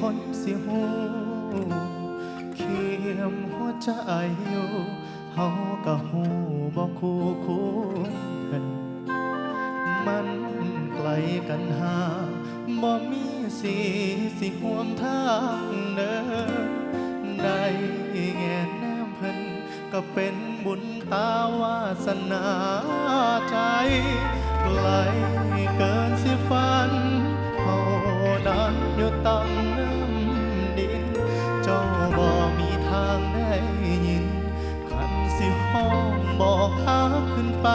คนสิหูเขียมหัวใจอยู่เฮาก็หูบ่คู่ควรกันมันไกลกันหาบ่มีสีสิห่วมทางเดินได้แง่แนมเพิ่นก็เป็นบุญตาวาสนาใจไกลเกินสิฝัน อยู่ต่ำน้ำดิน เจ้าบ่มีทางได้ยินคันสิห้องบอกหาขึ้นไป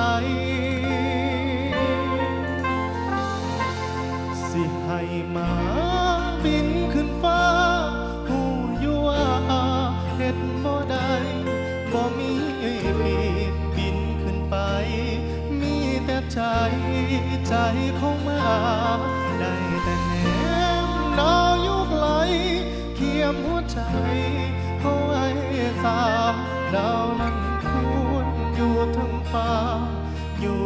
สิให้หมาบินขึ้นฟ้าหูอยู่ว่าเฮ็ดบ่ได้บ่มีปีกบินขึ้นไป มีแต่ใจใจของหมาได้แต่ หนาวอยู่ไกลเขียมหัวใจเขาไว้สาวดาวนั้นควรอยู่ทั้งฟ้าอยู่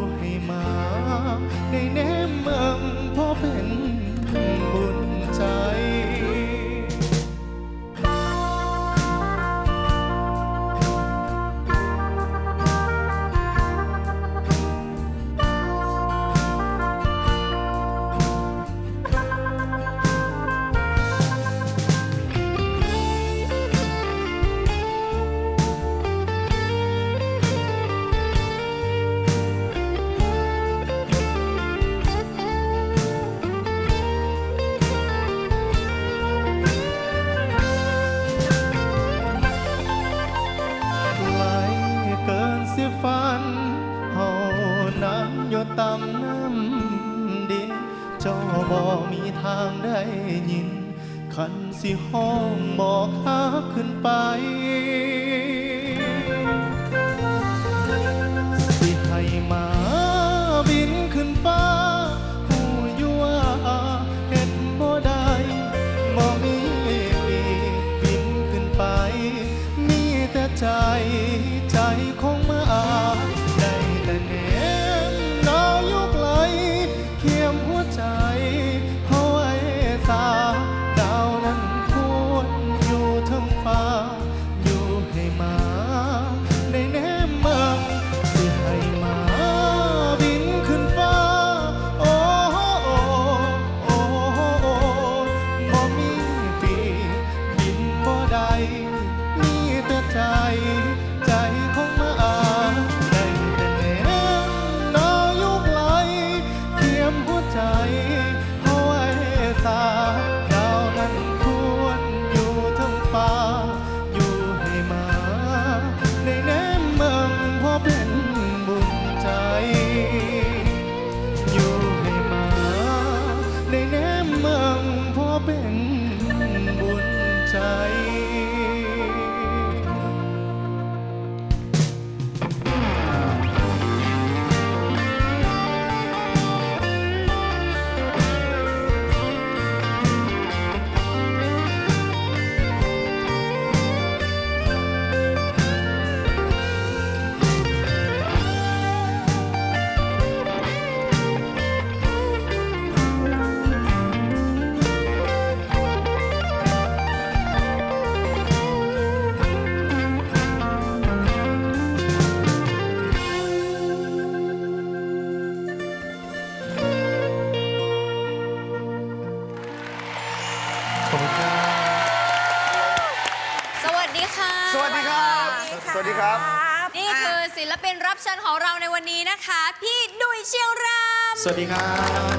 คันสิห้องหมอกหาขึ้นไป สิให้มาบินขึ้นฟ้าหูอยู่ว่าเห็นบ่ได้บ่มีปีกบินขึ้นไป มีแต่ใจ สวัสดีครับ นี่คือศิลปินรับเชิญของเราในวันนี้นะคะ พี่ดุยเชียงรามสวัสดีครับ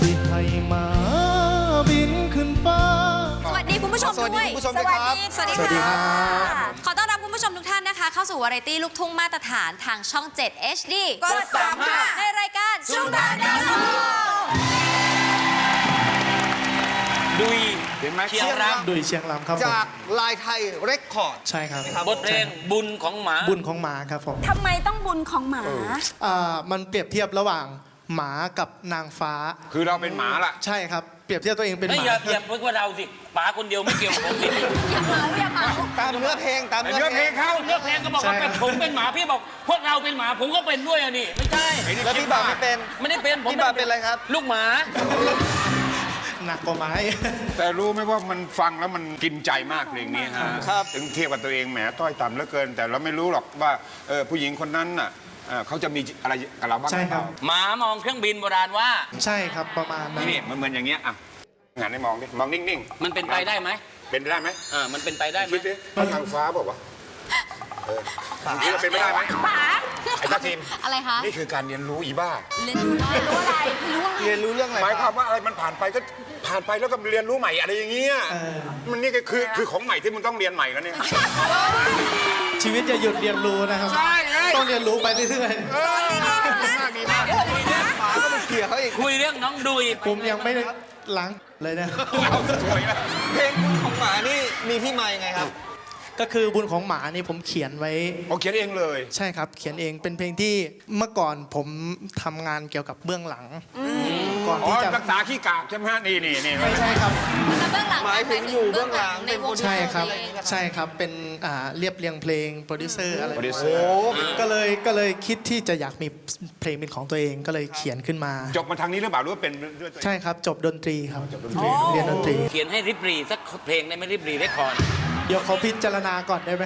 สิให้หมาบินขึ้นฟ้า สวัสดีคุณผู้ชมสวัสดีด้วยคุณผู้ชมด้วยครับ สวัสดีสวัสดีครัค่ะขอต้อนรับคุณผู้ชมทุกท่านนะคะ เข้าสู่วาไรตี้ลูกทุ่งมาตรฐานทางช่อง 7 HD กดสามค่ะ ในรายการชุมทางดาวดุย เห็นไหมเชียงรามดุยเชียงรามครับผมจากลายไทยเรคคอร์ด ใช่ครับบทเพลงบุญของหมา บุญของหมาครับผมทำไมต้องบุญของหมา อ่ามันเปรียบเทียบระหว่างหมากับนางฟ้า คือเราเป็นหมาล่ะ ใช่ครับ เปรียบเทียบตัวเองเป็นหเฮ้ยมา อย่าอย่าพูดว่าเราสิป๋าคนเดียวไม่เกี่ยวกับผมสิอย่าเมาอย่าเมาตามเนื้อเพลงตามเนื้อเพลงเขาเนื้อเพลงก็บอกว่าเป็นผมเป็นหมาพี่บอก พวกเราเป็นหมาผมก็เป็นด้วยอะนี่ไม่ใช่แล้วพี่บ่าวไม่เป็น ไม่ได้เป็นผมพี่บ่าวเป็นอะไรครับ ลูกหมา หนักกว่าไม้ แต่รู้ไหมว่ามันฟังแล้วมันกินใจมากเพลงนี้ฮะครับถึงเทียบกับตัวเองแหมต้อยต่ำเหลือเกิน แต่เราไม่รู้หรอกว่าเออผู้หญิงคนนั้นน่ะเอ่อเขาจะมีอะไรกับเราบ้างใช่ครับ หมามองเครื่องบินโบราณว่า ใช่ครับประมาณนั้น นี่มันเหมือนอย่างเงี้ยอะงานให้มองดิมองนิ่งๆมันเป็นไปได้ไหมเป็นไปได้ไหมอ่ามันเป็นไปได้ไหมคิดดิเขาทางฟ้าบอกว่าเออนี่เราเป็นไปได้ไหมป๋า ไอ้ตาทีมอะไรคะนี่คือการเรียนรู้อีบ้า เรียนรู้อะไรรู้อะไรไม่รู้อะไรเรียนรู้เรื่องอะไรหมายคครัวาบมว่าอะไรมันผ่านไปก็ผ่านไปแล้วก็เรียนรู้ใหม่อะไรอย่างเงี้ยเออมันนี่ก็คือคือของใหม่ที่มึงต้องเรียนใหม่แล้วเนี่ยชีวิตจะหยุดเรียนรู้นะครับ ใช่ไงต้องเรียนรู้ไปเรื่อยเออดีมากดีมากป๋าก็ไปเคลียร์เขาอีกคุยเรื่องน้องดุยๆผมยังไม่ได้ล้างเลยนะสวยนะเพลงบุญของหมานี่มีที่มายังไงครับ ก็คือบุญของหมานี่ผมเขียนไว้เขาเขียนเองเลย ใช่ครับ เขียนเองเป็นเพลงที่เมื่อก่อนผมทำงานเกี่ยวกับเบื้องหลังก่อนอ๋อที่จะรักษาขี้กากใช่ไหมฮะนี่นี่นี่ไม่ใช่ครับแล้วเบื้องหลังหมายถึงอยู่เบื้องหลังในวงใช่ครับ เพลงใช่ครับเป็นอ่าเรียบเรียงเพลงโปรดิวเซอร์อะไร โปรดิวเซอโอ้ร์ก็เลยก็เลยคิดที่จะอยากมีเพลงเป็นของตัวเองก็เลยเขียนขึ้นมา จบมาทางนี้หรือเปล่าหรือว่าเป็นด้วยตัวเอง ใช่ครับ จบดนตรีครับเรียนดนตรี เขียนให้ริบรีสักเพลงได้ไหมริบรีได้คอร์ด เดี๋ยวเขาพิจารณาก่อนได้ไหม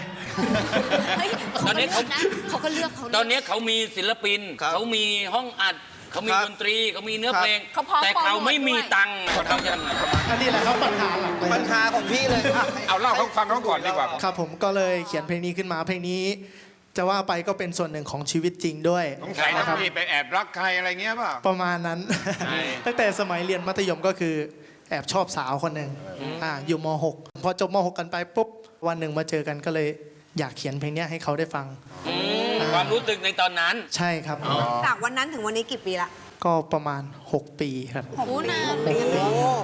เฮ้ยตอนนี้เขานะเขาก็เลือกเขาตอนนี้เขามีศิลปิน ครับเขามีห้องอัด เขามีครับดนตรี เขามีเนื้อครับ เพลง เขาพร้อมแต่เขาไม่มีโปรโมทด้วย ตังค์เขาจะทำไงอันนี้แหละครับปัญหาหลักเลยปัญหาของพี่เลยอะเอาเล่าเขาฟังเขาก่อนดีกว่า ครับผมก็เลยเขียนเพลงนี้ขึ้นมาเพลงนี้ จะว่าไปก็เป็นส่วนหนึ่งของชีวิตจริงด้วยสงสัยนะนะครับพี่ไปแอบรักใครอะไรเงี้ยเปล่า ประมาณนั้นตั้งแต่สมัยเรียนมัธยมก็คือแอบชอบสาวคนหนึ่งอ่าอยู่ม .6 พอจบม .6 กันไปปุ๊บวันหนึ่งมาเจอกันก็เลยอยากเขียนเพลงเนี้ยให้เขาได้ฟังอืมความรู้สึกในตอนนั้น ใช่ครับ จากวันนั้นถึงวันนี้กี่ปีละก็ประมาณ 6 ปีครับ โอ้นาน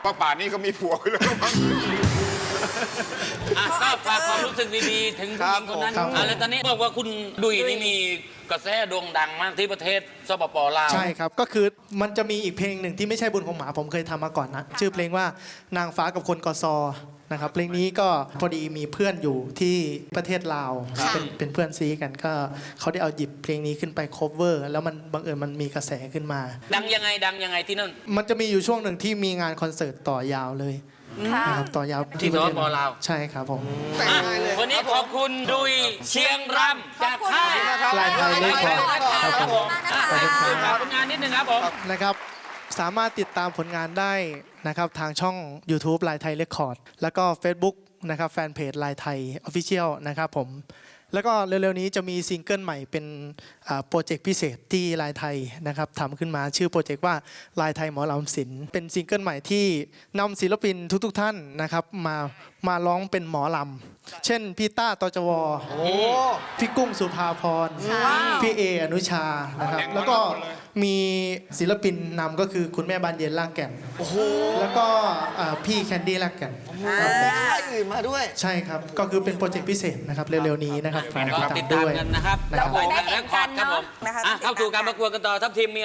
ก็ป่านนี้ก็มีผัวไปแล้วมั้ง อะก็ฝากความรู้สึกดีๆ ถึงผู้หญิงคนนั้นครับผม อะแล้วตอนนี้บอกว่าคุณดุยนี่มีกระแสโด่งดังมากที่ประเทศสปปลาวใช่ครับ ก็คือมันจะมีอีกเพลงหนึ่งที่ไม่ใช่บุญของหมาผมเคยทำมาก่อนนะ ชื่อเพลงว่านางฟ้ากับคนกอซอนะครับเพลงนี้ก็พอดีมีเพื่อนอยู่ที่ประเทศลาวเป็นเป็นเพื่อนซีกันก็เขาได้เอาหยิบเพลงนี้ขึ้นไป cover แล้วมันบังเอิญมันมีกระแสขึ้นมา ดังยังไงดังยังไงที่นั่น มันจะมีอยู่ช่วงหนึ่งที่มีงานคอนเสิร์ตต่อยาวเลย นะครับต่อยาวที่ประเทศสปลาว ใช่ครับผมแต่งอะง่ายเลยวันนี้ขอบคุณดุยเชียงรำจากค่ายลายไทยเล่นก่อนครับผมอะฝากผลงานนิดนึงครับผม นะครับ สามารถติดตามผลงานได้นะครับทางช่อง YouTube ลายไทยเรคคอร์ด แล้วก็ Facebook นะครับแฟนเพจลายไทย Official นะครับผม แล้วก็เร็วๆนี้จะมีซิงเกิลใหม่เป็นอ่าโปรเจกต์พิเศษที่ลายไทยนะครับทำขึ้นมาชื่อโปรเจกต์ว่าลายไทยหมอลำศิลป์เป็นซิงเกิลใหม่ที่นำศิลปินทุกๆท่านนะครับมามาร้องเป็นหมอลำเช่นพี่ต้าตจวโอ้พี่กุ้งสุภาพรพี่เออนุชานะครับแล้วก็มีศิลปินนำก็คือคุณแม่บานเย็นลากแก่นโอ้โหแล้วก็อ่าพี่แคนดี้ลากแก่นค่ายอื่นมาด้วย ใช่ครับ ก็คือเป็นโปรเจกต์พิเศษนะครับเร็วๆนี้นะครับฝากก็ติติดดตามตามด้วยกันนะครับนะครับแล้วก็และคอร์ดครับผมนะคะ อะเข้าสู่การประกวดกันต่อทัพทีมมี